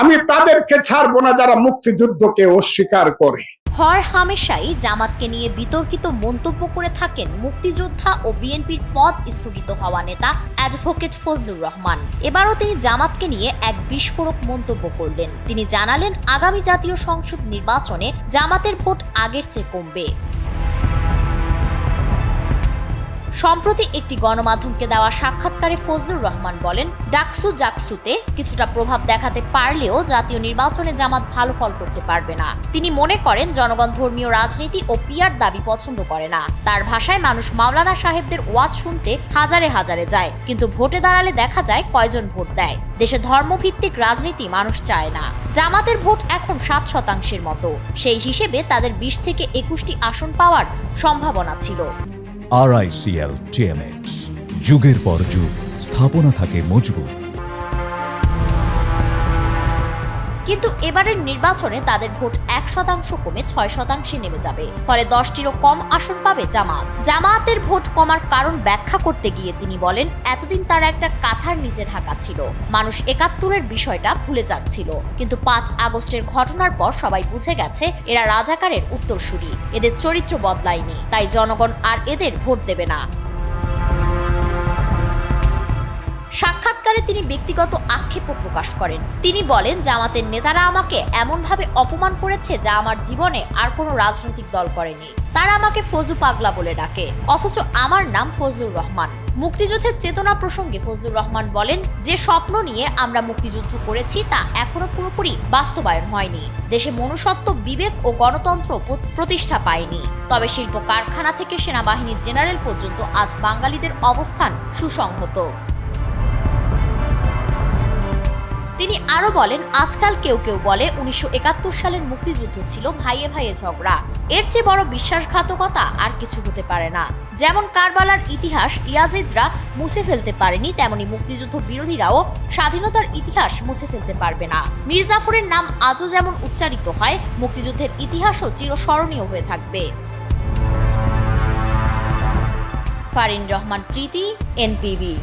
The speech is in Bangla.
আমি তাদেরকে ছাড়বো না যারা মুক্তিযুদ্ধকে অস্বীকার করে। হর হামেশাই জামাতকে নিয়ে বিতর্কিত মন্তব্য করে থাকেন মুক্তিযোদ্ধা ও বিএনপির পদ স্থগিত হওয়া নেতা অ্যাডভোকেট ফজলুর রহমান। এবারও তিনি জামাতকে নিয়ে এক বিস্ফোরক মন্তব্য করলেন। তিনি জানালেন, আগামী জাতীয় সংসদ নির্বাচনে জামাতের ভোট আগের চেয়ে কমবে। সম্প্রতি একটি গণমাধ্যমকে দেওয়া সাক্ষাৎকারে ফজলুর রহমান বলেন, ডাকসু জাকসুতে কিছুটা প্রভাব দেখাতে পারলেও জাতীয় নির্বাচনে জামাত ভালো ফল করতে পারবে না। তিনি মনে করেন, জনগণ ধর্মীয় রাজনীতি ও পিয়ার দাবি পছন্দ করে না। তার ভাষায় মানুষ মাওলানা সাহেবদের ওয়াজ শুনতে হাজারে হাজারে যায়, কিন্তু ভোটে দাঁড়ালে দেখা যায় কয়জন ভোট দেয়। দেশে ধর্মভিত্তিক রাজনীতি মানুষ চায় না। জামাতের ভোট এখন সাত শতাংশের মতো। সেই হিসেবে তাদের বিশ থেকে একুশটি আসন পাওয়ার সম্ভাবনা ছিল। আরআইসিএল টিএমএক্স যুগের পর যুগ স্থাপনা থাকে মজবুত। কিন্তু এবারের নির্বাচনে তাদের ভোট এক শতাংশ কমে ছয় শতাংশে নেমে যাবে। ফলে দশটিরও কম আসন পাবে জামাত। জামায়াতের ভোট কমার কারণ ব্যাখ্যা করতে গিয়ে তিনি বলেন, এতদিন তারা একটা কাঁথার নিচে ঢাকা ছিল। মানুষ একাত্তরের বিষয়টা ভুলে যাচ্ছিল। কিন্তু পাঁচ আগস্টের ঘটনার পর সবাই বুঝে গেছে, এরা রাজাকারের উত্তরসূরি। এদের চরিত্র বদলায়নি। তাই জনগণ আর এদের ভোট দেবে না। সাক্ষাৎকারে তিনি ব্যক্তিগত আক্ষেপও প্রকাশ করেন। তিনি বলেন, জামাতের নেতারা আমাকে এমনভাবে অপমান করেছে যা আমার জীবনে আর কোনো রাজনৈতিক দল করেনি। তারা আমাকে ফজু পাগলা বলে ডাকে, অথচ আমার নাম ফজলুর রহমান। মুক্তিযুদ্ধের চেতনা প্রসঙ্গে ফজলুর রহমান বলেন, যে স্বপ্ন নিয়ে আমরা মুক্তিযুদ্ধ করেছি তা এখনও পুরোপুরি বাস্তবায়ন হয়নি। দেশে মনুষ্যত্ব, বিবেক ও গণতন্ত্র প্রতিষ্ঠা পায়নি। তবে শিল্প কারখানা থেকে সেনাবাহিনীর জেনারেল পর্যন্ত আজ বাঙালিদের অবস্থান সুসংহত। তিনি আরও বলেন, আজকাল কেউ কেউ বলে উনিশশো একাত্তর সালের মুক্তিযুদ্ধ ছিল ভাইয়ে ভাইয়ে ঝগড়া। এর চেয়ে বড় বিশ্বাসঘাতকতা আর কিছু হতে পারে না। যেমন কারবালার ইতিহাস ইয়াজিদরা মুছে ফেলতে পারেনি, তেমনি মুক্তিযুদ্ধ বিরোধীরাও স্বাধীনতার ইতিহাস মুছে ফেলতে পারবে না। মির্জাফরের নাম আজও যেমন উচ্চারিত হয়, মুক্তিযুদ্ধের ইতিহাসও চিরস্মরণীয় হয়ে থাকবে। ফারিন রহমান, প্রীতি, এনপিবি।